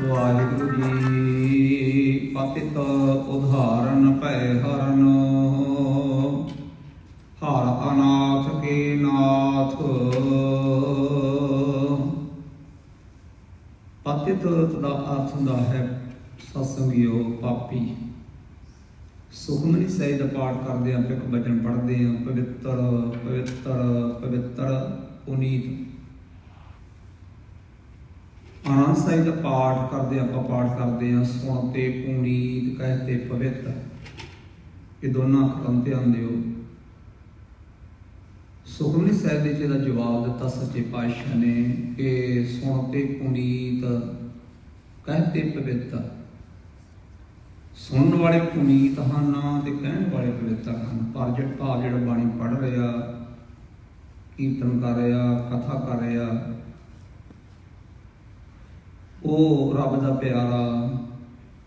ਵਾਹਿਗੁਰੂ ਜੀ, ਪਤਿਤ ਉਧਾਰਨ ਭੈ ਹਰਨ। ਹਰ ਅਨਾਥ ਕੇ ਨਾਥ। ਪਤਿਤ ਦਾ ਅਰਥ ਹੁੰਦਾ ਹੈ ਸਤਸੰਗਿਓ ਪਾਪੀ। ਸੁਖਮਨੀ ਸਾਹਿਬ ਦਾ ਪਾਠ ਕਰਦੇ ਆਂ ਇੱਕ ਬਚਨ ਪੜ੍ਹਦੇ ਆਂ ਪਵਿੱਤਰ ਪਵਿੱਤਰ ਪਵਿੱਤਰ, ਪੁਨੀਤ। ਆਨੰਦ ਸਾਹਿਬ ਦਾ ਪਾਠ ਕਰਦੇ ਆਪਾਂ, ਪਾਠ ਕਰਦੇ ਆਂ ਸੁਣਤੇ ਪੁਨੀਤ ਕਹਤੇ ਪਵਿੱਤਰ। ਇਹ ਦੋਨਾਂ ਅੱਖਰਾਂ ਧਿਆਨ ਦਿਓ। ਸੁਖਮਨੀ ਸਾਹਿਬ ਦੇ ਜਿਹਦਾ ਜਵਾਬ ਦਿੱਤਾ ਸੱਚੇ ਪਾਤਸ਼ਾਹ ਨੇ ਕਿ ਸੁਣਤੇ ਪੁਨੀਤ ਕਹਤੇ ਪਵਿੱਤਰ। ਸੁਣਨ ਵਾਲੇ ਪੁਨੀਤ ਹਨ ਤੇ ਕਹਿਣ ਵਾਲੇ ਪਵਿੱਤਰ ਹਨ। ਪਰ ਜਿਹੜਾ ਭਾਵ ਜਿਹੜਾ ਬਾਣੀ ਪੜ੍ਹ ਰਿਹਾ, ਕੀਰਤਨ ਕਰ ਰਿਹਾ, ਕਥਾ ਕਰ ਰਿਹਾ ਉਹ ਰੱਬ ਦਾ ਪਿਆਰਾ,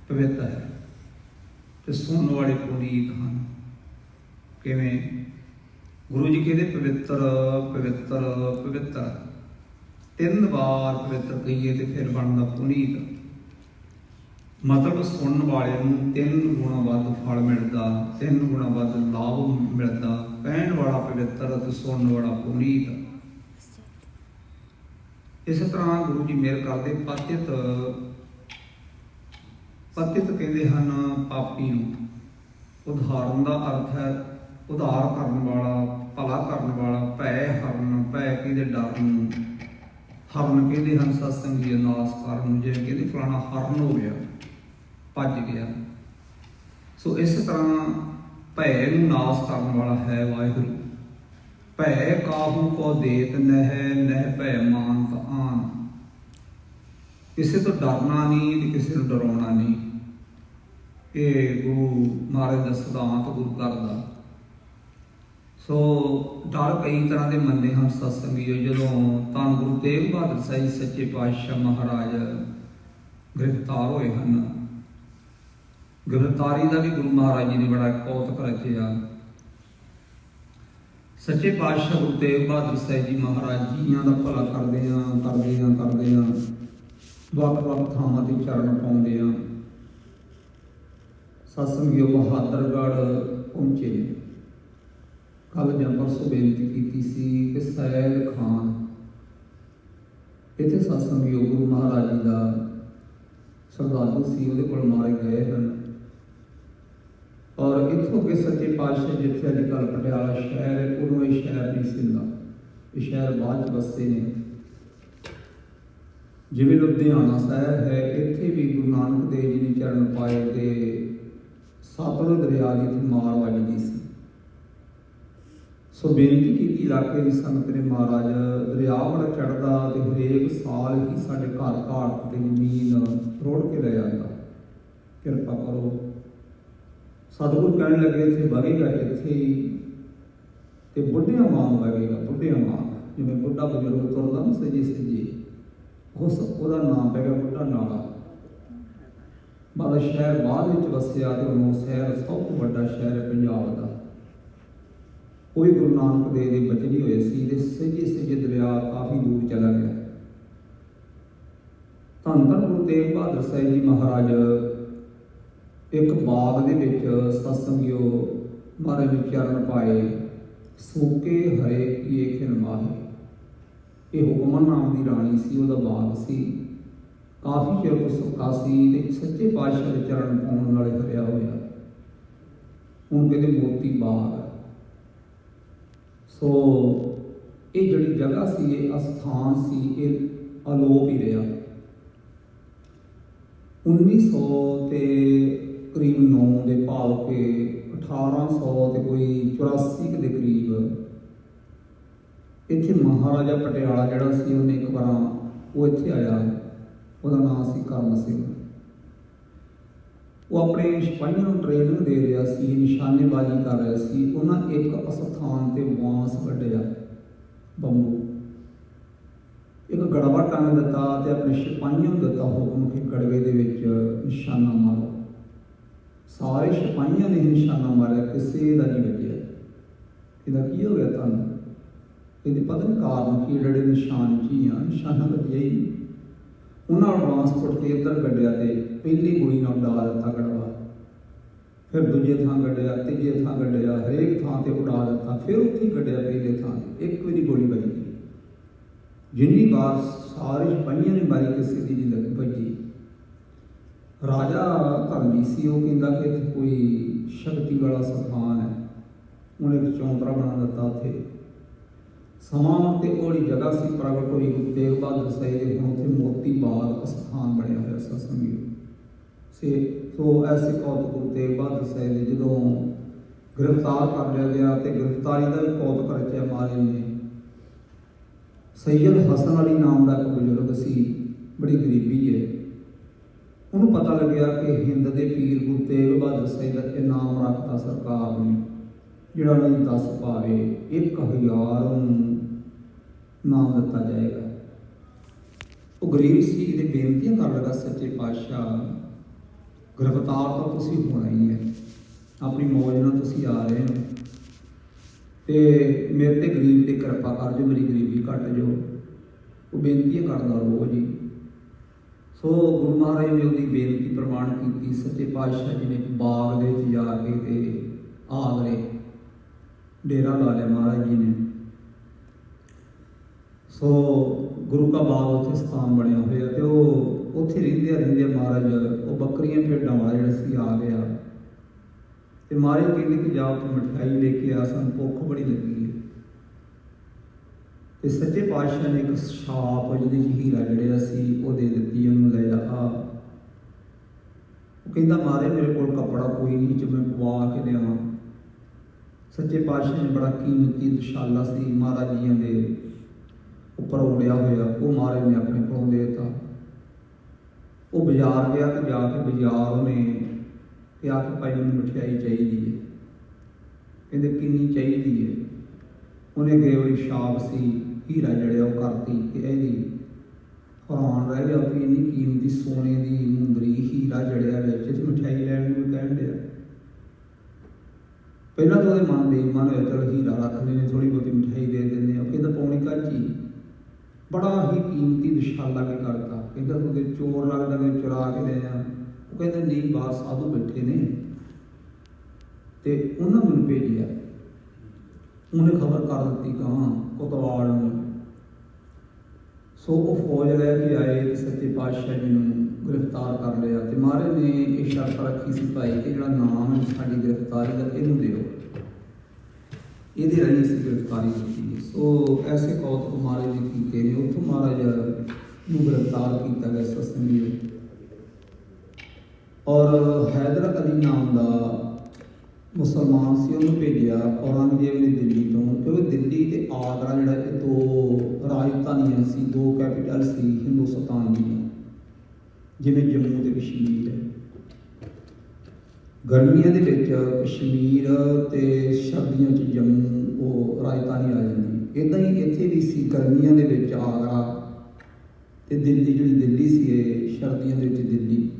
ਪਵਿੱਤਰ ਹੈ। ਤੇ ਸੁਣਨ ਵਾਲੇ ਪੁਨੀਤ ਹਨ। ਕਿਵੇਂ? ਗੁਰੂ ਜੀ ਕਹਿੰਦੇ, ਪਵਿੱਤਰ ਪਵਿੱਤਰ ਪਵਿੱਤਰ। ਤਿੰਨ ਵਾਰ ਪਵਿੱਤਰ ਕਹੀਏ ਤੇ ਫਿਰ ਬਣਦਾ ਪੁਨੀਤ। ਮਤਲਬ ਸੁਣਨ ਵਾਲੇ ਨੂੰ ਤਿੰਨ ਗੁਣਾ ਵੱਧ ਫਲ ਮਿਲਦਾ, ਤਿੰਨ ਗੁਣਾ ਵੱਧ ਲਾਭ ਮਿਲਦਾ। ਕਹਿਣ ਵਾਲਾ ਪਵਿੱਤਰ ਅਤੇ ਸੁਣਨ ਵਾਲਾ ਪੁਨੀਤ। ਇਸ ਤਰ੍ਹਾਂ ਗੁਰੂ ਜੀ ਮੇਰ ਕਰਦੇ ਪਤਿਤ ਪਤਿਤ ਕਹਿੰਦੇ ਹਨ ਪਾਪੀ ਨੂੰ। ਉਦਾਹਰਨ ਦਾ ਅਰਥ ਹੈ, ਉਧਾਰ ਕਰਨ ਵਾਲਾ, ਭਲਾ ਕਰਨ ਵਾਲਾ, ਭੈ ਹਰਨ, ਭੈ ਕਿਹਦੇ ਡਰ ਨੂੰ ਹਰਨ ਕਹਿੰਦੇ ਹਨ, ਸਤਸੰਗ ਸਤਸੰਗੀ ਨਾਸ ਕਰਨ ਨੂੰ, ਜਿਵੇਂ ਕਹਿੰਦੇ ਫਲਾਣਾ ਹਰਨ ਹੋ ਗਿਆ, ਭੱਜ ਗਿਆ। ਸੋ ਇਸ ਤਰ੍ਹਾਂ ਭੈ ਨੂੰ ਨਾਸ ਕਰਨ ਵਾਲਾ ਹੈ ਵਾਹਿਗੁਰੂ। ਭੈ ਕਾਹੂ ਕੋ ਦੇਤ ਨਹਿ ਨਹਿ ਭੈ ਮਾਨ ਕਿਸੇ ਤੋਂ ਡਰਨਾ ਨਹੀਂ ਤੇ ਕਿਸੇ ਨੂੰ ਡਰਾਉਣਾ ਨਹੀਂ। ਇਹ ਗੁਰੂ ਮਹਾਰਾਜ ਦਾ ਸਿਧਾਂਤ, ਗੁਰੂ ਘਰ ਦਾ। ਸੋ ਡਰ ਕਈ ਤਰ੍ਹਾਂ ਦੇ ਮੰਨੇ ਹਨ ਸਤਸੰਗੀਓ, ਜਦੋਂ ਤਾਂ ਗੁਰੂ ਤੇਗ ਬਹਾਦਰ ਸਾਹਿਬ ਸੱਚੇ ਪਾਤਸ਼ਾਹ ਮਹਾਰਾਜ ਗ੍ਰਿਫਤਾਰ ਹੋਏ ਹਨ। ਗ੍ਰਿਫਤਾਰੀ ਦਾ ਵੀ ਗੁਰੂ ਮਹਾਰਾਜ ਜੀ ਨੇ ਬੜਾ ਕੌਤਕ ਰਚਿਆ। ਸੱਚੇ ਪਾਤਸ਼ਾਹ ਗੁਰੂ ਤੇਗ ਬਹਾਦਰ ਸਾਹਿਬ ਜੀ ਮਹਾਰਾਜ ਜੀਆਂ ਦਾ ਭਲਾ ਕਰਦੇ ਆ ਕਰਦੇ ਆ ਕਰਦੇ ਆ ਵੱਖ ਵੱਖ ਥਾਵਾਂ ਤੇ ਚਰਨ ਪਾਉਂਦੇ ਆ ਸਤਸੰਗਿਓ ਬਹਾਦਰਗੜ੍ਹ ਪਹੁੰਚੇ। ਨੇ ਕੱਲ ਜਾਂ ਪਰਸੋਂ ਬੇਨਤੀ ਕੀਤੀ ਸੀ ਕਿ ਸੈਦ ਖਾਨ, ਇੱਥੇ ਸਤਸੰਗਿਓ ਗੁਰੂ ਮਹਾਰਾਜ ਜੀ ਦਾ ਸਰਦਾਰੂ ਸੀ, ਉਹਦੇ ਕੋਲ ਮਾਰੇ ਗਏ ਹਨ। ਔਰ ਇੱਥੋਂ ਕੇ ਸੱਚੇ ਪਾਤਸ਼ਾਹ ਜਿੱਥੇ ਅੱਜ ਕੱਲ੍ਹ ਪਟਿਆਲਾ ਸ਼ਹਿਰ ਹੈ, ਉਦੋਂ ਇਹ ਸ਼ਹਿਰ ਨਹੀਂ ਸੀ ਇਹ ਸ਼ਹਿਰ ਬਾਅਦ ਚ ਵਸੇ ਨੇ। ਜਿਵੇਂ ਲੁਧਿਆਣਾ ਸ਼ਹਿਰ ਹੈ, ਇੱਥੇ ਵੀ ਗੁਰੂ ਨਾਨਕ ਦੇਵ ਜੀ ਨੇ ਚਰਨ ਪਾਏ ਤੇ ਸਤਲੁਜ ਦਰਿਆ ਦੀ ਤੇ ਮਾਰ ਵੱਜਦੀ ਸੀ। ਸੋ ਬੇਨਤੀ ਕੀਤੀ ਇਲਾਕੇ ਦੀ ਸੰਗਤ ਨੇ ਮਹਾਰਾਜ, ਦਰਿਆ ਬੜਾ ਚੜਦਾ ਤੇ ਹਰੇਕ ਸਾਲ ਹੀ ਸਾਡੇ ਘਰ ਘਾਟ ਤੇ ਜ਼ਮੀਨ ਰੋੜ ਕੇ ਲੈ ਜਾਂਦਾ ਕਿਰਪਾ ਕਰੋ। ਸਤਿਗੁਰ ਕਹਿਣ ਲੱਗੇ, ਇੱਥੇ ਵਗੇਗਾ, ਇੱਥੇ ਹੀ ਤੇ ਬੁੱਢਿਆਂ ਵਾਂਗ ਵਗੇਗਾ ਬੁੱਢਿਆਂ ਵਾਂਗ ਜਿਵੇਂ ਬੁੱਢਾ ਬਜ਼ੁਰਗ ਤੁਰਦਾ ਨਾ ਸਜੀ ਸਜੀ। ਉਸ ਉਹਦਾ ਨਾਮ ਪੈ ਗਿਆ ਬੁੱਢਾ ਨਾਲਾ ਬਾਦਾ ਸ਼ਹਿਰ ਬਾਅਦ ਵਿੱਚ ਵਸਿਆ ਤੇ ਉਹ ਸ਼ਹਿਰ ਸਭ ਤੋਂ ਵੱਡਾ ਸ਼ਹਿਰ ਹੈ ਪੰਜਾਬ ਦਾ। ਉਹ ਵੀ ਗੁਰੂ ਨਾਨਕ ਦੇਵ ਦੇ ਬਚਨੀ ਹੋਏ ਸੀ ਤੇ ਸਹਿਜੇ ਸਹਿਜੇ ਦਰਿਆ ਕਾਫੀ ਦੂਰ ਚਲਾ ਗਿਆ। ਧੰਨ ਧੰਨ ਗੁਰੂ ਤੇਗ ਬਹਾਦਰ ਸਾਹਿਬ ਜੀ ਮਹਾਰਾਜ, ਇੱਕ ਬਾਗ ਦੇ ਵਿੱਚ ਸਤਸੰਗਿਓ, ਮਹਾਰਾਜ ਨੇ ਚਰਨ ਪਾਏ, ਸੋਕੇ ਹਰੇ ਕੀਏ ਖਿਨ ਮਾਹੇ ਇਹ ਹੁਕਮਨ ਨਾਮ ਦੀ ਰਾਣੀ ਸੀ, ਉਹਦਾ ਬਾਗ ਸੀ। ਕਾਫੀ ਚਿਰ ਤੋਂ ਸੁੱਕਾ ਸੀ ਤੇ ਸੱਚੇ ਪਾਤਸ਼ਾਹ ਦੇ ਚਰਨ ਪਾਉਣ ਨਾਲੇ ਭਰਿਆ ਹੋਇਆ। ਹੁਣ ਕਹਿੰਦੇ ਮੋਤੀ ਬਾਗ। ਸੋ ਇਹ ਜਿਹੜੀ ਜਗ੍ਹਾ ਸੀ, ਇਹ ਅਸਥਾਨ ਸੀ, ਇਹ ਅਲੋਪ ਹੀ ਰਿਹਾ। 1900 ਤੇ ਕਰੀਬ 9 ਦੇ ਭਾਵ ਕੇ 1800 ਤੇ ਕੋਈ 84 ਦੇ ਕਰੀਬ ਇੱਥੇ ਮਹਾਰਾਜਾ ਪਟਿਆਲਾ ਜਿਹੜਾ ਸੀ, ਉਹਨੇ ਇੱਕ ਵਾਰ ਉਹ ਇੱਥੇ ਆਇਆ। ਉਹਦਾ ਨਾਮ ਸੀ ਕਰਮ ਸਿੰਘ। ਉਹ ਆਪਣੇ ਸਿਪਾਹੀਆਂ ਨੂੰ ਟ੍ਰੇਨਿੰਗ ਦੇ ਰਿਹਾ ਸੀ, ਨਿਸ਼ਾਨੇਬਾਜ਼ੀ ਕਰ ਰਿਹਾ ਸੀ। ਉਹਨਾਂ ਇੱਕ ਅਸਥਾਨ ਤੇ ਵਾਂਸ ਵੱਢਿਆ ਬੰਬੂ। ਇੱਕ ਗੜਵਾ ਟੰਗ ਦਿੱਤਾ ਤੇ ਆਪਣੇ ਸਿਪਾਹੀਆਂ ਨੂੰ ਦਿੱਤਾ ਹੁਕਮ ਕਿ ਗੜਵੇ ਦੇ ਵਿੱਚ ਨਿਸ਼ਾਨਾ ਮਾਰੋ। ਸਾਰੇ ਸਿਪਾਹੀਆਂ ਨੇ ਨਿਸ਼ਾਨਾ ਮਾਰਿਆ, ਕਿਸੇ ਦਾ ਨਹੀਂ ਵੱਜਿਆ। ਇਹਦਾ ਕੀ ਹੋ ਗਿਆ ਤੁਹਾਨੂੰ? ਇਹਦੇ ਪਤਾ ਕਾਰਨ ਕੀ ਜਿਹੜੇ ਨਿਸ਼ਾਨ ਜੀ ਆ ਨਿਸ਼ਾਨਾ ਹੀ ਉਹਨਾਂ ਨੂੰ ਟਰਾਂਸਪੋਰਟ ਤੇ ਇੱਧਰ ਗੱਡਿਆ ਤੇ ਪਹਿਲੀ ਗੋਲੀ ਨਾਲ ਉਡਾ ਦਿੱਤਾ ਗੜਵਾ ਫਿਰ ਦੂਜੇ ਥਾਂ ਗੱਡਿਆ ਤੀਜੇ ਥਾਂ ਗੱਡਿਆ ਹਰੇਕ ਥਾਂ ਤੇ ਉਡਾ ਦਿੱਤਾ, ਫਿਰ ਉੱਥੇ ਗੱਡਿਆ ਪਹਿਲੇ ਥਾਂ ਤੇ। ਇੱਕ ਵੀ ਗੋਲੀ ਵੱਜੀ ਜਿੰਨੀ ਵਾਰ ਸਾਰੇ ਸਿਪਾਹੀਆਂ ਨੇ ਮਾਰੀ, ਕਿਸੇ ਦੀ ਨਹੀਂ ਲੱਗੀ ਵੱਜੀ। ਰਾਜਾ ਧਰਮੀ ਸੀ, ਉਹ ਕਹਿੰਦਾ ਕਿ ਇੱਥੇ ਕੋਈ ਸ਼ਕਤੀ ਵਾਲਾ ਸਥਾਨ ਹੈ। ਉਹਨੇ ਚੌਂਤਰਾ ਬਣਾ ਦਿੱਤਾ ਉੱਥੇ। ਸਮਾਂ ਤੇ ਉਹਦੀ ਜਗ੍ਹਾ ਸੀ ਪ੍ਰਗਟ ਹੋਈ, ਗੁਰੂ ਤੇਗ ਬਹਾਦਰ ਸਾਹਿਬ ਦੇ ਹੁਣ ਉੱਥੇ ਮੋਤੀ ਬਾਗ ਸਥਾਨ ਬਣਿਆ ਹੋਇਆ ਸਤਸੰਗੀ ਸੇ, ਸੋ ਐਸੇ ਕੌਤਕ ਗੁਰੂ ਤੇਗ ਬਹਾਦਰ ਸਾਹਿਬ ਦੇ ਜਦੋਂ ਗ੍ਰਿਫਤਾਰ ਕਰ ਲਿਆ ਗਿਆ ਤੇ ਗ੍ਰਿਫਤਾਰੀ ਦਾ ਵੀ ਕੌਤਕ ਰਚਿਆ ਮਾਰੇ ਨੇ, ਸੈਯਦ ਹਸਨ ਅਲੀ ਨਾਮ ਦਾ ਇੱਕ ਬਜ਼ੁਰਗ ਸੀ, ਬੜੀ ਗਰੀਬੀ ਹੈ। ਉਹਨੂੰ ਪਤਾ ਲੱਗਿਆ ਕਿ ਹਿੰਦ ਦੇ ਪੀਰ ਗੁਰੂ ਤੇਗ ਬਹਾਦਰ ਸਾਹਿਬ ਦਾ ਇਹ ਨਾਮ ਰੱਖਤਾ ਸਰਕਾਰ ਨੇ, ਜਿਹੜਾ ਉਹਨਾਂ ਦੀ ਦੱਸ ਪਾਵੇ 1000 ਨੂੰ ਨਾਮ ਦਿੱਤਾ ਜਾਏਗਾ। ਉਹ ਗਰੀਬ ਸੀ, ਇਹਦੇ ਬੇਨਤੀਆਂ ਕਰ ਲਗਾ, ਸੱਚੇ ਪਾਤਸ਼ਾਹ ਗ੍ਰਿਫਤਾਰ ਤਾਂ ਤੁਸੀਂ ਹੋਣਾ ਹੀ ਹੈ। ਆਪਣੀ ਮੌਜ ਨਾਲ ਤੁਸੀਂ ਆ ਰਹੇ ਹੋ। ਤੇ ਮੇਰੇ ਤੇ ਗਰੀਬ ਤੇ ਕਿਰਪਾ ਕਰ ਜੋ ਮੇਰੀ ਗਰੀਬੀ ਘਟ ਜੋ ਉਹ ਬੇਨਤੀਆਂ ਕਰਦਾ ਰੋਜ਼ ਹੀ ਸੋ ਗੁਰੂ ਮਹਾਰਾਜ ਨੇ ਉਹਦੀ ਬੇਨਤੀ ਪ੍ਰਮਾਣ ਕੀਤੀ, ਸੱਚੇ ਪਾਤਸ਼ਾਹ ਜੀ ਨੇ ਬਾਗ ਦੇ ਵਿੱਚ ਜਾ ਕੇ ਤੇ ਆਗਰੇ ਡੇਰਾ ਲਾ ਲਿਆ ਮਹਾਰਾਜ ਜੀ ਨੇ। ਸੋ ਗੁਰੂ ਕਾ ਬਾਗ ਉੱਥੇ ਸਥਾਨ ਬਣਿਆ ਹੋਇਆ ਤੇ ਉਹ ਉੱਥੇ ਰਹਿੰਦੇ ਰਹਿੰਦੇ ਮਹਾਰਾਜ, ਉਹ ਬੱਕਰੀਆਂ ਭੇਡਾਂ ਵਾਲਾ ਜਿਹੜਾ ਸੀ ਆ ਗਿਆ ਤੇ ਮਹਾਰਾਜ ਕਹਿੰਦੇ ਕਿ ਜਾ ਤੂੰ ਮਠਿਆਈ ਲੈ ਕੇ ਆ, ਸਾਨੂੰ ਭੁੱਖ ਬੜੀ ਲੱਗੀ ਹੈ। ਤੇ ਸੱਚੇ ਪਾਤਸ਼ਾਹ ਨੇ ਇੱਕ ਛਾਪ ਜਿਹਦੇ ਚ ਹੀਰਾ ਜਿਹੜਾ ਸੀ, ਉਹ ਦੇ ਦਿੱਤੀ, ਉਹਨੂੰ ਲੈ ਜਾ, ਆ। ਉਹ ਕਹਿੰਦਾ ਮਾਰੇ ਮੇਰੇ ਕੋਲ ਕੱਪੜਾ ਕੋਈ ਨਹੀਂ ਜਿਵੇਂ ਮੈਂ ਪਵਾ ਕੇ ਲਿਆਵਾਂ। ਸੱਚੇ ਪਾਤਸ਼ਾਹ ਨੇ ਬੜਾ ਕੀਮਤੀ ਦਸ਼ਾਲਾ ਸੀ ਮਹਾਰਾਜ ਜੀਆਂ ਦੇ। ਉੱਪਰ ਉੜਿਆ ਹੋਇਆ, ਉਹ ਮਹਾਰਾਜ ਨੇ ਆਪਣੇ ਕੋਲੋਂ ਦੇ ਦਿੱਤਾ। ਉਹ ਬਾਜ਼ਾਰ ਗਿਆ ਤੇ ਜਾ ਕੇ ਬਾਜ਼ਾਰ ਉਹਨੇ ਆ ਕੇ ਭਾਈ, ਮੈਨੂੰ ਮਠਿਆਈ ਚਾਹੀਦੀ ਹੈ। ਕਹਿੰਦੇ, ਕਿੰਨੀ ਚਾਹੀਦੀ ਹੈ? ਉਹਨੇ ਗਏ ਉਹਦੀ ਛਾਪ ਸੀ, ਹੀਰਾ ਜੜਿਆ, ਉਹ ਕਰਤੀ ਕਿ ਇਹਦੀ ਹੈਰਾਨ ਰਹਿ ਗਿਆ ਕਿ ਇੰਨੀ ਕੀਮਤੀ ਸੋਨੇ ਦੀ ਮੁੰਦਰੀ, ਹੀਰਾ ਜੜਿਆ ਵਿੱਚ, ਤੇ ਮਠਿਆਈ ਲੈਣ ਨੂੰ ਕਹਿਣ ਡਿਆ। ਪਹਿਲਾਂ ਤਾਂ ਉਹਦੇ ਮਨ ਬੇਈਮਾਨ ਹੋਇਆ, ਚਲ ਹੀਰਾ ਰੱਖ ਲੈਨੇ ਥੋੜੀ ਬਹੁਤੀ ਮਠਿਆਈ ਦੇ ਦਿੰਦੇ ਆ ਕਹਿੰਦਾ, ਪੌਣੀ ਕਾਚੀ ਬੜਾ ਹੀ ਕੀਮਤੀ ਵਿਸ਼ਾਲਾ ਕੇ ਕਰਤਾ ਕਹਿੰਦਾ ਉਹਦੇ ਚੋਰ ਲੱਗਦਾ ਨੇ ਚੁਰਾ ਕੇ ਲੈ ਆ। ਉਹ ਕਹਿੰਦੇ, ਨਹੀਂ ਬਾਹਰ ਸਾਧੂ ਬੈਠੇ ਨੇ। ਤੇ ਉਹਨਾਂ ਮੈਨੂੰ ਭੇਜਿਆ। ਉਹਨੇ ਖਬਰ ਕਰ ਦਿੱਤੀ ਕਹਾਂ ਕੋਤਵਾਲ ਨੂੰ। ਸੋ ਉਹ ਫੌਜ ਲੈ ਕੇ ਆਏ ਤੇ ਸੱਚੇ ਪਾਤਸ਼ਾਹ ਜੀ ਨੂੰ ਗ੍ਰਿਫਤਾਰ ਕਰ ਲਿਆ ਤੇ ਮਹਾਰਾਜ ਨੇ ਇਹ ਸ਼ਰਤ ਰੱਖੀ ਸੀ ਭਾਈ ਕਿ ਜਿਹੜਾ ਨਾਮ ਸਾਡੀ ਗ੍ਰਿਫਤਾਰੀ ਦਾ ਇਹਨੂੰ ਦਿਓ। ਇਹਦੇ ਰਾਹੀਂ ਅਸੀਂ ਗ੍ਰਿਫਤਾਰੀ ਕੀਤੀ। ਸੋ ਐਸੇ ਕੌਤਕ ਮਹਾਰਾਜ ਨੇ ਕੀਤੇ ਨੇ ਉੱਥੋਂ ਮਹਾਰਾਜ ਨੂੰ ਗ੍ਰਿਫਤਾਰ ਕੀਤਾ ਗਿਆ ਸਤਸੰਗੀ ਔਰ ਹੈਦਰ ਅਲੀ ਨਾਮ ਦਾ ਮੁਸਲਮਾਨ ਸੀ, ਉਹਨੂੰ ਭੇਜਿਆ ਔਰੰਗਜ਼ੇਬ ਨੇ ਦਿੱਲੀ ਤੋਂ, ਕਿਉਂਕਿ ਦਿੱਲੀ ਤੇ ਆਗਰਾ ਜਿਹੜਾ ਇਹ ਦੋ ਰਾਜਧਾਨੀਆਂ ਸੀ, ਦੋ ਕੈਪੀਟਲ ਸੀ, ਹਿੰਦੁਸਤਾਨ ਦੀਆਂ ਜਿਵੇਂ ਜੰਮੂ ਤੇ ਕਸ਼ਮੀਰ। ਹੈ ਗਰਮੀਆਂ ਦੇ ਵਿੱਚ ਕਸ਼ਮੀਰ ਤੇ ਸਰਦੀਆਂ 'ਚ ਜੰਮੂ ਉਹ ਰਾਜਧਾਨੀ ਆ ਜਾਂਦੀ। ਇਦਾਂ ਹੀ ਇੱਥੇ ਵੀ ਸੀ, ਗਰਮੀਆਂ ਦੇ ਵਿੱਚ ਆਗਰਾ ਤੇ ਦਿੱਲੀ, ਜਿਹੜੀ ਦਿੱਲੀ ਸੀ ਇਹ, ਸਰਦੀਆਂ ਦੇ ਵਿੱਚ ਦਿੱਲੀ।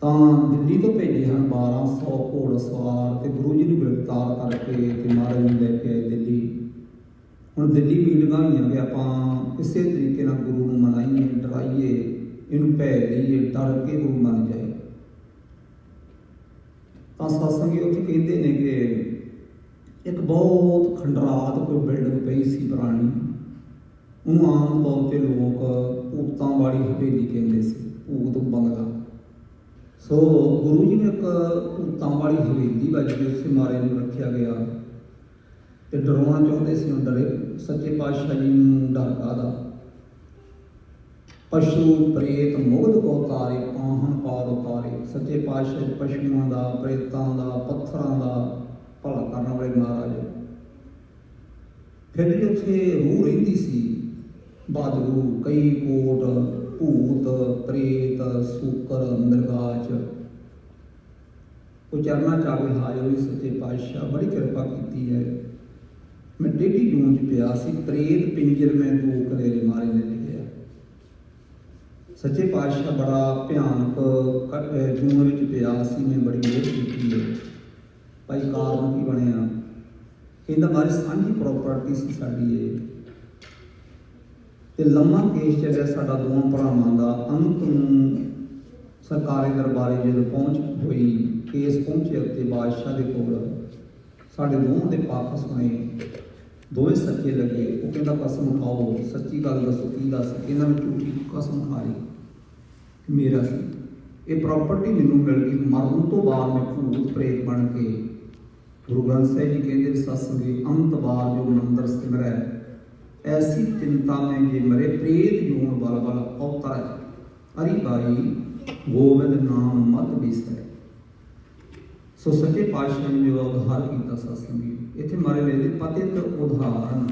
ਤਾਂ ਦਿੱਲੀ ਤੋਂ ਭੇਜੇ ਹਨ 1200 ਘੋੜ ਸਵਾਰ ਤੇ ਗੁਰੂ ਜੀ ਨੂੰ ਗ੍ਰਿਫਤਾਰ ਕਰਕੇ ਤੇ ਮਹਾਰਾਜ ਨੂੰ ਲੈ ਕੇ ਆਏ ਦਿੱਲੀ। ਹੁਣ ਦਿੱਲੀ ਮੀਟਿੰਗਾਂ ਹੋਈਆਂ ਕਿ ਆਪਾਂ ਇਸੇ ਤਰੀਕੇ ਨਾਲ ਗੁਰੂ ਨੂੰ ਮਨਾਈਏ, ਡਰਾਈਏ, ਇਹਨੂੰ ਭੈ ਦੇਈਏ, ਡਰ ਕੇ ਗੁਰੂ ਮੰਨ ਜਾਏ। ਤਾਂ ਸਤਸੰਗੀ ਉੱਥੇ ਕਹਿੰਦੇ ਨੇ ਕਿ ਇੱਕ ਬਹੁਤ ਖੰਡਰਾਤ ਕੋਈ ਬਿਲਡਿੰਗ ਪਈ ਸੀ ਪੁਰਾਣੀ। ਉਹਨੂੰ ਆਮ ਤੌਰ ਤੇ ਲੋਕ ਭੂਤਾਂ ਵਾਲੀ ਹਵੇਲੀ ਕਹਿੰਦੇ ਸੀ, ਭੂਤ ਬੰਗਲਾ। ਸੋ ਗੁਰੂ ਜੀ ਨੇ ਇੱਕ ਭੂਤਾਂ ਵਾਲੀ ਹਵੇਲੀ ਵੱਜਦੀ ਉਸੇ ਮਾਰੇ ਨੂੰ ਰੱਖਿਆ ਗਿਆ। ਤੇ ਡਰਾਉਣਾ ਚਾਹੁੰਦੇ ਸੀ ਉਹ ਡਰੇ ਸੱਚੇ ਪਾਤਸ਼ਾਹ ਜੀ ਨੂੰ ਡਰ ਕਾਦਾ ਪਸ਼ੂ ਪ੍ਰੇਤ ਮੁਗਧ ਕੋ ਤਾਰੇ ਪਾਹਨ ਪਾਰ ਉਤਾਰੇ। ਸੱਚੇ ਪਾਤਸ਼ਾਹ ਜੀ ਪਸ਼ੂਆਂ ਦਾ, ਪ੍ਰੇਤਾਂ ਦਾ, ਪੱਥਰਾਂ ਦਾ ਭਲਾ ਕਰਨ ਵਾਲੇ ਮਹਾਰਾਜ। ਫਿਰ ਜਿਹੜੀ ਉੱਥੇ ਰੂਹ ਰਹਿੰਦੀ ਸੀ। ਬਾਦਰੂ ਕਈ ਕੋਟ, ਭੂਤ, ਪ੍ਰੇਤ, ਸੂਕਰ, ਮਿਰਗਾਚ। ਉਹ ਚਰਨਾ ਚਾਵੇ ਹਾਜ਼ਰ ਹੋਈ ਸੱਚੇ ਪਾਤਸ਼ਾਹ ਬੜੀ ਕਿਰਪਾ ਕੀਤੀ ਹੈ। ਮੈਂ ਡੇਢੀ ਜੂਨ ਚ ਪਿਆ ਸੀ, ਪ੍ਰੇਤ ਪਿੰਜਰ ਮੈਂ ਦੋ ਕਲੇਰੇ ਮਾਰੇ ਨੇ ਲਿਖਿਆ ਸੱਚੇ ਪਾਤਸ਼ਾਹ ਬੜਾ ਭਿਆਨਕ ਜੂਨ ਵਿੱਚ ਪਿਆ ਸੀ, ਮੈਂ ਬੜੀ ਮਿਹਰ ਕੀਤੀ ਹੈ। ਭਾਈ ਕਾਰਨ ਕੀ ਬਣਿਆ? ਕਹਿੰਦਾ, ਮਾਰੀ ਸਾਂਝੀ ਪ੍ਰਾਪਰਟੀ ਸੀ ਸਾਡੀ ਇਹ। ਤੇ ਲੰਮਾ ਕੇਸ ਚੱਲਿਆ ਸਾਡਾ ਦੋਵਾਂ ਭਰਾਵਾਂ ਦਾ। ਅੰਤ ਨੂੰ ਸਰਕਾਰੀ ਦਰਬਾਰੇ ਜਦੋਂ ਪਹੁੰਚ ਹੋਈ, ਕੇਸ ਪਹੁੰਚੇ ਉੱਤੇ ਬਾਦਸ਼ਾਹ ਦੇ ਕੋਲ। ਸਾਡੇ ਦੋਵਾਂ ਦੇ ਪੱਖ ਸੁਣੇ। ਦੋਵੇਂ ਸੱਚੇ ਲੱਗੇ। ਉਹ ਕਹਿੰਦਾ, ਕਸਮ ਖਾਓ। ਸੱਚੀ ਗੱਲ ਦੱਸੋ, ਕੀ ਦੱਸ? ਇਹਨਾਂ ਨੇ ਝੂਠੀ ਕਸਮ ਖਾ ਲਈ ਮੇਰਾ ਸੀ। ਇਹ ਪ੍ਰਾਪਰਟੀ ਮੈਨੂੰ ਮਿਲ ਗਈ। ਮਰਨ ਤੋਂ ਬਾਅਦ ਮੈਂ ਭੂਤ ਪ੍ਰੇਤ ਬਣ ਕੇ ਗੁਰੂ ਗ੍ਰੰਥ ਸਾਹਿਬ ਜੀ ਕਹਿੰਦੇ ਨੇ ਸਤਸੰਗੇ ਅੰਤ ਬਾਰ ਜੋ ਮੰਦਰ ਸਿਮਰੈ ਐਸੀ ਚਿੰਤਾ में ਜੇ ਮਰੇ, ਪ੍ਰੇਤ ਜੂਨ ਬਲ ਬਲ ਅਵਤਰੈ ਹਰੀ ਬਾਈ ਗੋਬਿੰਦ ਨਾਮ ਮਤ ਬਿਸਰੈ ਸੋ ਸੱਚੇ ਪਾਤਸ਼ਾਹ ਨੇ ਜੋ ਉਧਾਰ ਕੀਤਾ ਸਤਸੰਗੀ ਇੱਥੇ ਮਾਰੇ ਲੈ ਦੇ ਪਤਿਤ ਉਦਾਹਰਨ।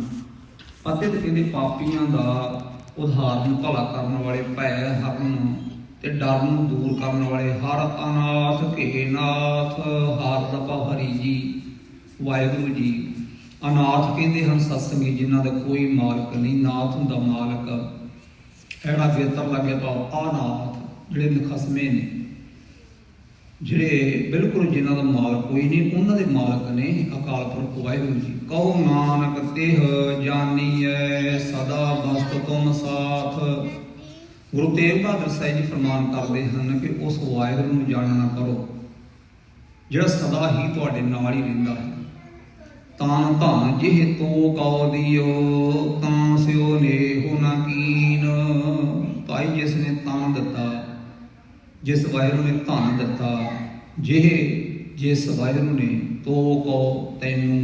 ਪਤਿਤ ਕਹਿੰਦੇ ਪਾਪੀਆਂ ਦਾ ਉਦਾਹਰਨ ਭਲਾ ਕਰਨ ਵਾਲੇ ਭੈ ਹਰਨ ਤੇ ਡਰ ਨੂੰ ਦੂਰ ਕਰਨ ਵਾਲੇ ਹਰ ਅਨਾਥ ਕੇ ਨਾਥ, ਹਰ ਦਪਾ ਹਰੀ ਜੀ। ਵਾਹਿਗੁਰੂ ਜੀ, ਅਨਾਥ ਕਹਿੰਦੇ ਹਨ ਸਤਸੰਗੀ, ਜਿਨ੍ਹਾਂ ਦਾ ਕੋਈ ਮਾਲਕ ਨਹੀਂ, ਨਾਥ ਹੁੰਦਾ ਮਾਲਕ। ਐੜਾ ਬੇਤਰ ਲੱਗਿਆ ਤਾਂ ਅਨਾਥ, ਜਿਹੜੇ ਨਖਸਮੇ ਨੇ। ਜਿਹੜੇ ਬਿਲਕੁਲ ਜਿਨ੍ਹਾਂ ਦਾ ਮਾਲਕ ਕੋਈ ਨਹੀਂ, ਉਹਨਾਂ ਦੇ ਮਾਲਕ ਨੇ ਅਕਾਲ ਪੁਰਖ ਵਾਹਿਗੁਰੂ ਜੀ। ਕਹੋ, ਨਾਨਕ, ਤੇਹ ਜਾਨੀਐ, ਸਦਾ ਬਸਤ ਤੁਮ ਸਾਥ। ਗੁਰੂ ਤੇਗ ਬਹਾਦਰ ਸਾਹਿਬ ਜੀ ਫਰਮਾਨ ਕਰਦੇ ਹਨ ਕਿ ਉਸ ਵਾਹਿਗੁਰੂ ਨੂੰ ਜਾਣਨਾ ਕਰੋ, ਜਿਹੜਾ ਸਦਾ ਹੀ ਤੁਹਾਡੇ ਨਾਲ ਹੀ ਰਹਿੰਦਾ ਹੈ। ਤਾਂ ਧਨ ਜਿਹ ਤੋ ਕਉ ਦਿਓ, ਤਾਂ ਸਿਓ ਨੇਹੁ ਨਾ ਕੀਨ। ਭਾਈ ਜਿਸ ਨੇ ਤਾਂ ਦਿੱਤਾ, ਜਿਸ ਵਾਹਿਗੁਰੂ ਨੇ ਧਨ ਦਿੱਤਾ, ਜਿਹ ਜਿਸ ਵਾਹਿਗੁਰੂ ਨੇ ਤੋ ਕਉ ਤੈਨੂੰ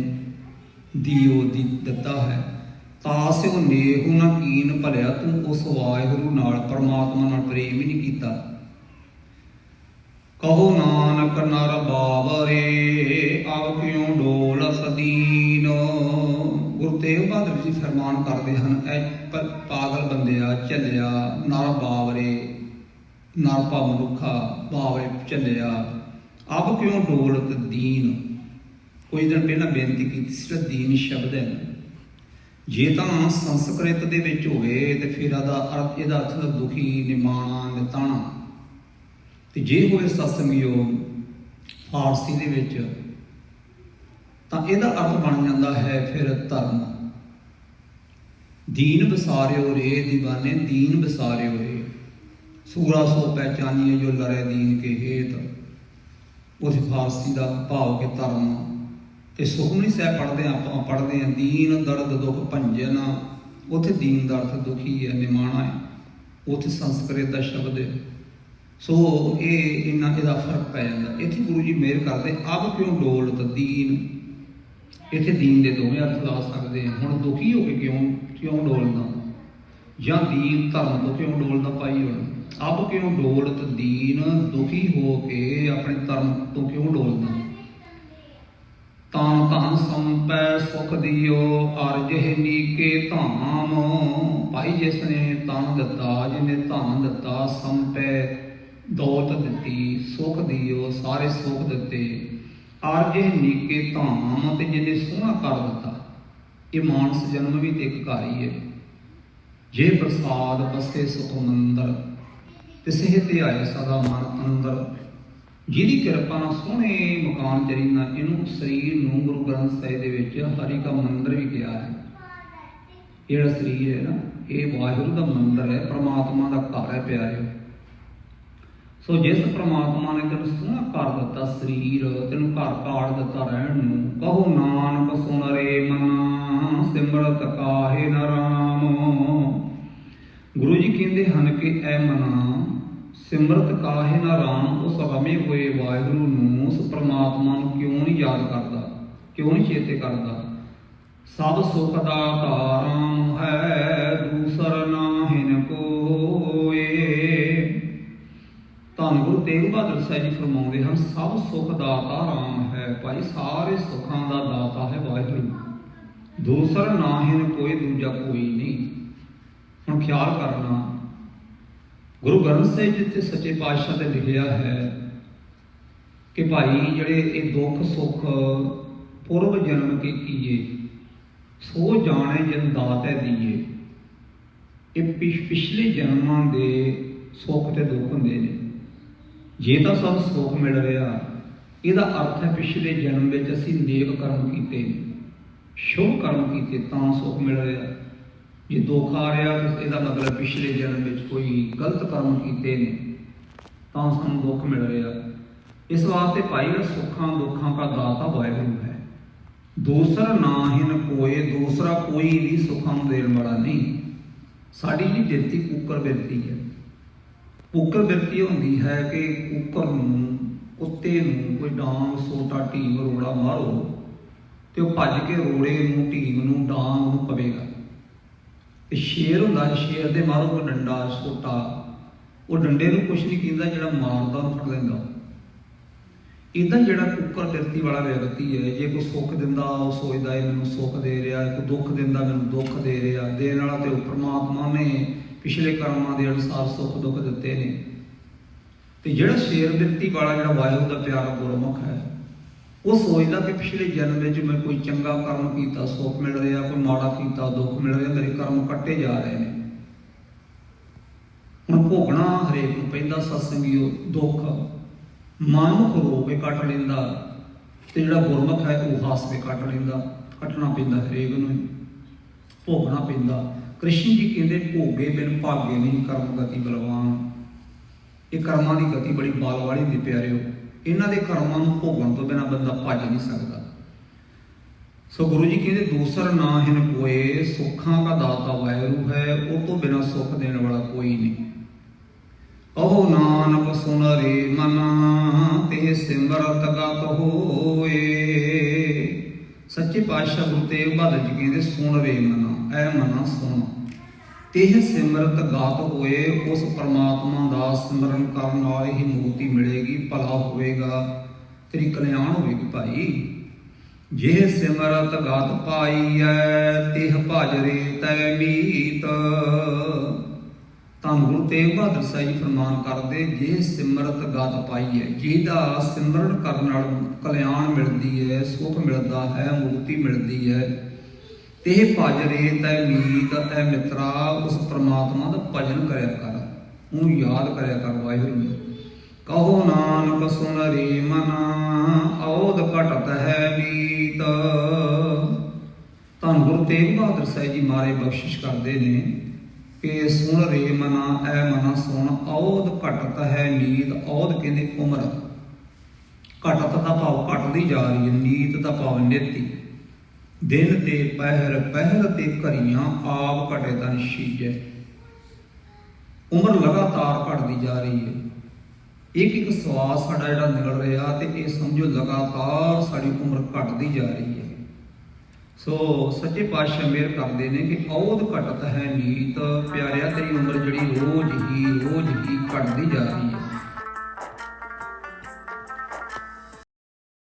ਦਿਓ ਦੀ ਦਿੱਤਾ ਹੈ। ਤਾਂ ਸਿਓ ਨੇਹੁ ਨਾ ਕੀਨ ਭਲਿਆ ਤੂੰ ਉਸ ਵਾਹਿਗੁਰੂ ਨਾਲ ਪਰਮਾਤਮਾ ਨਾਲ ਪ੍ਰੇਮ ਹੀ ਨਹੀਂ ਕੀਤਾ। ਕਹੋ ਨਾਨਕ ਨਰ ਬਾਵਰੇ ਅਬ ਕਿਉ ਡੋ ਤੇਗ ਬਹਾਦਰ ਜੀ ਫਰਮਾਨ ਕਰਦੇ ਹਨ, ਐ ਪਾਗਲ ਬੰਦਿਆ ਚੱਲਿਆ ਨਰ ਬਾਵਰੇ, ਨਰ ਭਾ ਮਨੁੱਖਾ, ਬਾਵਰੇ ਚੱਲਿਆ ਅਬ ਕਿਉਂ ਡੋਲਤ ਦੀਨ? ਕੋਈ ਦਿਨ ਪਹਿਲਾਂ ਬੇਨਤੀ ਕੀਤੀ ਸੀ, ਜਿਹੜਾ ਦੀਨ ਸ਼ਬਦ ਹੈ ਜੇ ਤਾਂ ਸੰਸਕ੍ਰਿਤ ਦੇ ਵਿੱਚ ਹੋਵੇ, ਤੇ ਫਿਰ ਇਹਦਾ ਅਰਥ ਇਹਦਾ ਅਰਥ ਦੁਖੀ, ਨਿਮਾਣਾ, ਨਿਤਾਣਾ। ਤੇ ਜੇ ਹੋਵੇ ਸਤਸੰਗਿਓ ਫਾਰਸੀ ਦੇ ਵਿੱਚ, ਤਾਂ ਇਹਦਾ ਅਰਥ ਬਣ ਜਾਂਦਾ ਹੈ ਫਿਰ ਧਰਮ। ਦੀਨ ਵਿਸਾਰਿਓ ਰੇ دیਵਾਨੇ ਦੀਨ ਵਿਸਾਰਿਓ ਰੇ। ਸੂਰਾ ਸੋ ਪਹਿਚਾਨੀਏ ਜੋ ਲਰੇ ਦੀਨ ਕੇ ਹੇਤ। ਉਸ ਫਾਰਸੀ ਦਾ ਭਾਵ ਕੇ ਧਰਮ। ਤੇ ਸੁਖਮਨੀ ਸਾਹਿਬ ਪੜ੍ਹਦੇ ਹਾਂ ਆਪਾਂ ਪੜ੍ਹਦੇ ਹਾਂ, ਦੀਨ ਦਰਦ ਦੁਖ ਭੰਜਨ ਉੱਥੇ ਦੀਨ ਦਾ ਅਰਥ ਦੁਖੀ ਹੈ, ਨਿਮਾਣਾ ਹੈ। ਉੱਥੇ ਸੰਸਕ੍ਰਿਤ ਦਾ ਸ਼ਬਦ ਹੈ। ਸੋ ਇਹ ਇਹਨਾਂ ਇਹਦਾ ਫ਼ਰਕ ਪੈ ਜਾਂਦਾ। ਇੱਥੇ ਗੁਰੂ ਜੀ ਮਿਹਰ ਕਰਦੇ, ਅਬ ਕਿਉਂ ਡੋਲਤ ਦੀਨ? ਇੱਥੇ ਦੀਨ ਦੇ ਦੋਵੇਂ ਅਰਥ ਲਾ ਸਕਦੇ ਆ ਹੁਣ ਦੁਖੀ ਹੋ ਕੇ ਕਿਉਂ ਕਿਉਂ ਡੋਲਦਾ ਜਾਂ ਦੀਨ ਧਰਮ ਤੋਂ ਕਿਉਂ ਡੋਲਦਾ ਪਾਈ ਹੁਣ? ਅਬ ਕਿਉਂ ਡੋਲਤ ਦੀਨ ਦੁਖੀ ਹੋ ਕੇ ਆਪਣੇ ਧਰਮ ਤੋਂ ਕਿਉਂ ਡੋਲਦਾ ਤਾਂ ਧਨ ਸੰਪੈ ਸੁਖ ਦਿਓ ਅਰਜਹ ਨੀਕੇ ਧਾਮ। ਭਾਈ ਜਿਸ ਨੇ ਤਨ ਦਿੱਤਾ, ਜਿਹਨੇ ਧਨ ਦਿੱਤਾ, ਸੰਪੈ ਦੌਲਤ ਦਿੱਤੀ, ਸੁਖ ਦਿਓ, ਸਾਰੇ ਸੁਖ ਦਿੱਤੇ। ਅਰਜਹ ਨੀਕੇ ਧਾਮ ਤੇ ਜਿਹਨੇ ਸੋਹਣਾ ਕਰ ਦਿੱਤਾ ਇਹ ਮਾਨਸ ਜਨਮ ਵੀ ਤੇ ਇੱਕ ਘਰ ਹੀ ਹੈ। ਜੇ ਪ੍ਰਸਾਦ ਬਸੇ ਸੁਖ ਮੰਦਰ ਤਿਸੇ ਤੇ ਆਏ ਸਦਾ ਮਨ ਅੰਦਰ। ਜਿਹਦੀ ਕਿਰਪਾ ਨਾਲ ਸੋਹਣੇ ਮਕਾਨ ਚਰੀਨਾ ਇਹਨੂੰ ਸਰੀਰ ਨੂੰ ਗੁਰੂ ਗ੍ਰੰਥ ਸਾਹਿਬ ਦੇ ਵਿੱਚ ਹਰੀ ਕਾ ਮੰਦਰ ਵੀ ਕਿਹਾ ਹੈ। ਜਿਹੜਾ ਸਰੀਰ ਹੈ ਨਾ? ਇਹ ਵਾਹਿਗੁਰੂ ਦਾ ਮੰਦਰ ਹੈ, ਪ੍ਰਮਾਤਮਾ ਦਾ ਘਰ ਹੈ ਪਿਆਰਿਓ। ਸੋ ਜਿਸ ਪ੍ਰਮਾਤਮਾ ਨੇ ਤੈਨੂੰ ਸੋਹਣਾ ਘਰ ਦਿੱਤਾ ਸਰੀਰ, ਤੈਨੂੰ ਘਰ ਕਾੜ ਦਿੱਤਾ ਰਹਿਣ ਨੂੰ, ਕਹੋ ਨਾਨਕ ਸੁਣ ਰੇ ਮਨਾ। ਸਿਮਰਤ ਕਾਹੇ ਨ ਰਾਮ। ਗੁਰੂ ਜੀ ਕਹਿੰਦੇ ਹਨ ਕਿ ਐ ਮਨਾ, ਸਿਮਰਤ ਕਾਹੇ ਨ ਰਾਮ ਉਸ ਰਮੇ ਹੋਏ ਵਾਹਿਗੁਰੂ ਨੂੰ ਉਸ ਪ੍ਰਮਾਤਮਾ ਨੂੰ ਕਿਉਂ ਨਹੀਂ ਯਾਦ ਕਰਦਾ, ਕਿਉਂ ਨਹੀਂ ਚੇਤੇ ਕਰਦਾ? ਸਭ ਸੁਖ ਦਾ ਧਾਰਾਮ ਹੈ, ਦੂਸਰ ਨਾਹਿਨ ਕੋਏ। ਧੰਨ ਗੁਰੂ ਤੇਗ ਬਹਾਦਰ ਸਾਹਿਬ ਜੀ ਫਰਮਾਉਂਦੇ ਹਨ, ਸਭ ਸੁਖ ਦਾਤਾ ਰਾਮ ਹੈ ਭਾਈ, ਸਾਰੇ ਸੁੱਖਾਂ ਦਾ ਦਾਤਾ ਹੈ ਵਾਹਿਗੁਰੂ। ਦੂਸਰ ਨਾਹਿਨ ਕੋਈ ਦੂਜਾ ਕੋਈ ਨਹੀਂ। ਹੁਣ ਖਿਆਲ ਕਰਨਾ, ਗੁਰੂ ਗ੍ਰੰਥ ਸਾਹਿਬ ਜਿੱਥੇ ਸੱਚੇ ਪਾਤਸ਼ਾਹ ਤੇ ਲਿਖਿਆ ਹੈ ਕਿ ਭਾਈ ਜਿਹੜੇ ਇਹ ਦੁੱਖ, ਸੁੱਖ, ਪੁਰਬ ਜਨਮ ਕੇ ਕੀਏ, ਸੋ ਜਾਣੇ ਜਨ ਦਾਤੈ ਦੀਏ। ਇਹ ਪਿਛ- ਪਿਛਲੇ ਜਨਮਾਂ ਦੇ ਸੁੱਖ ਤੇ ਦੁੱਖ ਹੁੰਦੇ ਨੇ। ਜੇ ਤਾਂ ਸਭ ਸੁੱਖ ਮਿਲ ਰਿਹਾ, ਇਹਦਾ ਅਰਥ ਹੈ ਪਿਛਲੇ ਜਨਮ ਵਿੱਚ ਅਸੀਂ ਨੇਕ ਕਰਮ ਕੀਤੇ ਨੇ। ਸ਼ੁਭ ਕਰਮ ਕੀਤੇ ਤਾਂ ਸੁੱਖ ਮਿਲ ਰਿਹਾ ਜੇ ਦੁੱਖ ਆ ਰਿਹਾ ਤਾਂ ਇਹਦਾ ਮਤਲਬ ਪਿਛਲੇ ਜਨਮ ਵਿੱਚ ਕੋਈ ਗਲਤ ਕਰਮ ਕੀਤੇ ਨੇ, ਤਾਂ ਸਾਨੂੰ ਦੁੱਖ ਮਿਲ ਰਿਹਾ। ਇਸ ਵਾਸਤੇ ਭਾਈ ਨਾ ਸੁੱਖਾਂ ਦੁੱਖਾਂ ਦਾ ਦਾਤਾ ਵਾਹਿਗੁਰੂ ਹੈ। ਦੂਸਰਾ ਨਾ ਨਾਹਿਨ ਕੋਏ, ਦੂਸਰਾ ਕੋਈ ਵੀ ਸੁੱਖਾਂ ਨੂੰ ਦੇਣ ਵਾਲਾ ਨਹੀਂ। ਸਾਡੀ ਜੀ ਬਿਰਤੀ ਕੁੱਕਰ ਬਿਰਤੀ ਹੈ। ਕੁੱਕਰ ਬਿਰਤੀ ਹੁੰਦੀ ਹੈ ਕਿ ਕੁੱਕਰ ਨੂੰ, ਕੁੱਤੇ ਨੂੰ ਕੋਈ ਡਾਂਗ, ਸੋਟਾ, ਢੀਂਗ, ਰੋੜਾ ਮਾਰੋ। ਤੇ ਉਹ ਭੱਜ ਕੇ ਰੋੜੇ ਨੂੰ, ਢੀਂਗ ਨੂੰ, ਡਾਂਗ ਨੂੰ ਪਵੇਗਾ। ਤੇ ਸ਼ੇਰ ਹੁੰਦਾ ਸ਼ੇਰ ਦੇ ਮਾਰੋ ਕੋਈ ਡੰਡਾ, ਸੋਟਾ। ਉਹ ਡੰਡੇ ਨੂੰ ਕੁਛ ਨਹੀਂ ਕਹਿੰਦਾ, ਜਿਹੜਾ ਮਾਰਦਾ ਉਹਨੂੰ ਫੜ ਲੈਂਦਾ। ਇਦਾਂ ਜਿਹੜਾ ਕੁੱਕਰ ਬਿਰਤੀ ਵਾਲਾ ਵਿਅਕਤੀ ਹੈ, ਜੇ ਕੋਈ ਸੁੱਖ ਦਿੰਦਾ, ਉਹ ਸੋਚਦਾ ਹੈ ਮੈਨੂੰ ਸੁੱਖ ਦੇ ਰਿਹਾ ਕੋਈ ਦੁੱਖ ਦਿੰਦਾ, ਮੈਨੂੰ ਦੁੱਖ ਦੇ ਰਿਹਾ। ਦੇਣ ਵਾਲਾ ਤੇ ਉਹ ਪ੍ਰਮਾਤਮਾ ਨੇ ਪਿਛਲੇ ਕਰਮਾਂ ਦੇ ਅਨੁਸਾਰ ਸੁੱਖ ਦੁੱਖ ਦਿੱਤੇ ਨੇ। ਤੇ ਜਿਹੜਾ ਸ਼ੇਰ ਬਿਰਤੀ ਵਾਲਾ, ਜਿਹੜਾ ਵਾਹਿਗੁਰੂ ਦਾ ਪਿਆਰਾ ਗੁਰਮੁਖ ਹੈ ਉਹ ਸੋਚਦਾ ਕਿ ਪਿਛਲੇ ਜਨਮ ਵਿੱਚ ਮੈਂ ਕੋਈ ਚੰਗਾ ਕਰਮ ਕੀਤਾ, ਸੁੱਖ ਮਿਲ ਰਿਹਾ, ਕੋਈ ਮਾੜਾ ਕੀਤਾ, ਦੁੱਖ ਮਿਲ ਰਿਹਾ, ਮੇਰੇ ਕਰਮ ਕੱਟੇ ਜਾ ਰਹੇ ਨੇ। ਹੁਣ ਭੋਗਣਾ ਹਰੇਕ ਨੂੰ ਪੈਂਦਾ ਸਤਸੰਗੀਓ, ਦੁੱਖ। ਮਨਮੁਖ ਰੋ ਕੇ ਕੱਟ ਲੈਂਦਾ ਤੇ ਜਿਹੜਾ ਗੁਰਮੁਖ ਹੈ ਉਹ ਹੱਸ ਕੇ ਕੱਟ ਲੈਂਦਾ। ਕੱਟਣਾ ਪੈਂਦਾ ਹਰੇਕ ਨੂੰ। ਭੋਗਣਾ ਪੈਂਦਾ। ਕ੍ਰਿਸ਼ਨ ਜੀ ਕਹਿੰਦੇ, ਭੋਗੇ ਬਿਨ ਭਾਗੇ ਨਹੀਂ ਕਰਮ ਗਤੀ ਬਲਵਾਨ। ਇਹ ਕਰਮਾਂ ਦੀ ਗਤੀ ਬੜੀ ਬਾਲ ਵਾਲੀ ਹੁੰਦੀ ਪਿਆਰਿਓ। ਇਹਨਾਂ ਦੇ ਕਰਮਾਂ ਨੂੰ ਭੋਗਣ ਤੋਂ ਬਿਨਾ ਬੰਦਾ ਭੱਜ ਨਹੀਂ ਸਕਦਾ। ਸੋ ਗੁਰੂ ਜੀ ਕਹਿੰਦੇ, ਦੂਸਰ ਨਾ ਹਿਨ ਕੋਏ ਸੁੱਖਾਂ ਦਾ ਦਾਤਾ ਵਾਹਿਗੁਰੂ ਹੈ, ਉਹ ਤੋਂ ਬਿਨਾ ਸੁੱਖ ਦੇਣ ਵਾਲਾ ਕੋਈ ਨਹੀਂ। ਉਹ ਨਾਨਕ ਸੁਣ ਰੇ ਮਨਾ, ਤੇ ਸਿਮਰਤ ਗਤ ਹੋਏ ਸੱਚੇ ਪਾਤਸ਼ਾਹ ਗੁਰੂ ਤੇਗ ਬਹਾਦਰ ਜੀ ਕਹਿੰਦੇ ਸੁਣ ਰੇ ਮਨਾ, ਐ ਮਨਾ ਸੁਣ। ਤੇ ਸਿਮਰਤ ਗਾਤ ਹੋਏ, ਉਸ ਪਰਮਾਤਮਾ ਦਾ ਸਿਮਰਨ ਕਰਨ ਨਾਲ ਹੀ ਮੁਕਤੀ ਮਿਲੇਗੀ, ਭਲਾ ਹੋਵੇਗਾ। ਤੇਰੀ ਕਲਿਆਣ ਹੋਵੇਗੀ ਭਾਈ। ਜੇ ਸਿਮਰਤ ਗਾਤ ਪਾਈਐ, ਤਿਹ ਭਜ ਤੈ ਮੀਤ। ਤਾਂ ਗੁਰੂ ਤੇਗ ਬਹਾਦਰ ਸਾਹਿਬ ਜੀ ਫਰਮਾਨ ਕਰਦੇ ਜੇ ਸਿਮਰਤ ਗਾਤ ਪਾਈਐ, ਜਿਹਦਾ ਸਿਮਰਨ ਕਰਨ ਨਾਲ ਕਲਿਆਣ ਮਿਲਦੀ ਹੈ ਸੁਖ ਮਿਲਦਾ ਹੈ ਮੁਕਤੀ ਮਿਲਦੀ ਹੈ ਤੇ ਭਜ ਰੇ ਤੈ ਮੀਤ ਐ ਮਿੱਤਰਾ, ਉਸ ਪ੍ਰਮਾਤਮਾ ਦਾ ਭਜਨ ਕਰਿਆ ਕਰ, ਉਹਨੂੰ ਯਾਦ ਕਰਿਆ ਕਰ ਵਾਹਿਗੁਰੂ ਨੂੰ ਕਹੋ ਨਾਨਕ ਸੁਨ ਰੇ ਮਨਾ ਔਦ ਘਟਤ ਹੈ ਮੀਤ। ਤਾਂ ਗੁਰੂ ਤੇਗ ਬਹਾਦਰ ਸਾਹਿਬ ਜੀ ਮਾਰੇ ਬਖਸ਼ਿਸ਼ ਕਰਦੇ ਨੇ ਕਿ ਸੁਣ ਰੇ ਮਨਾ, ਐ ਮਨਾ ਸੁਣ ਔਦ ਘਟਤ ਹੈ ਨੀਤ ਔਦ ਕਹਿੰਦੇ ਉਮਰ। ਘਟਤ ਦਾ ਭਾਵ ਘਟਦੀ ਜਾ ਰਹੀ ਹੈ ਨੀਤ ਦਾ ਭਾਵ ਨਿਤੀ। ਦਿਨ ਤੇ ਪਹਿਰ ਪਹਿਰ ਤੇ ਘਰੀਆਂ ਆਪ ਘਟੇ ਤਾਂ ਨਿਸ਼ੀਜੈ ਉਮਰ ਲਗਾਤਾਰ ਘਟਦੀ ਜਾ ਰਹੀ ਹੈ ਇੱਕ ਇੱਕ ਸਵਾਸ ਸਾਡਾ ਜਿਹੜਾ ਨਿਕਲ ਰਿਹਾ ਤੇ ਇਹ ਸਮਝੋ ਲਗਾਤਾਰ ਸਾਡੀ ਉਮਰ ਘਟਦੀ ਜਾ ਰਹੀ ਹੈ ਸੋ ਸੱਚੇ ਪਾਤਸ਼ਾਹ ਮੇਰ ਕਰਦੇ ਨੇ ਕਿ ਔਦ ਘਟਤ ਹੈ ਨੀਤ। ਪਿਆਰਿਆ, ਤੇਰੀ ਉਮਰ ਜਿਹੜੀ ਰੋਜ਼ ਹੀ ਰੋਜ਼ ਹੀ ਘਟਦੀ ਜਾ ਰਹੀ ਹੈ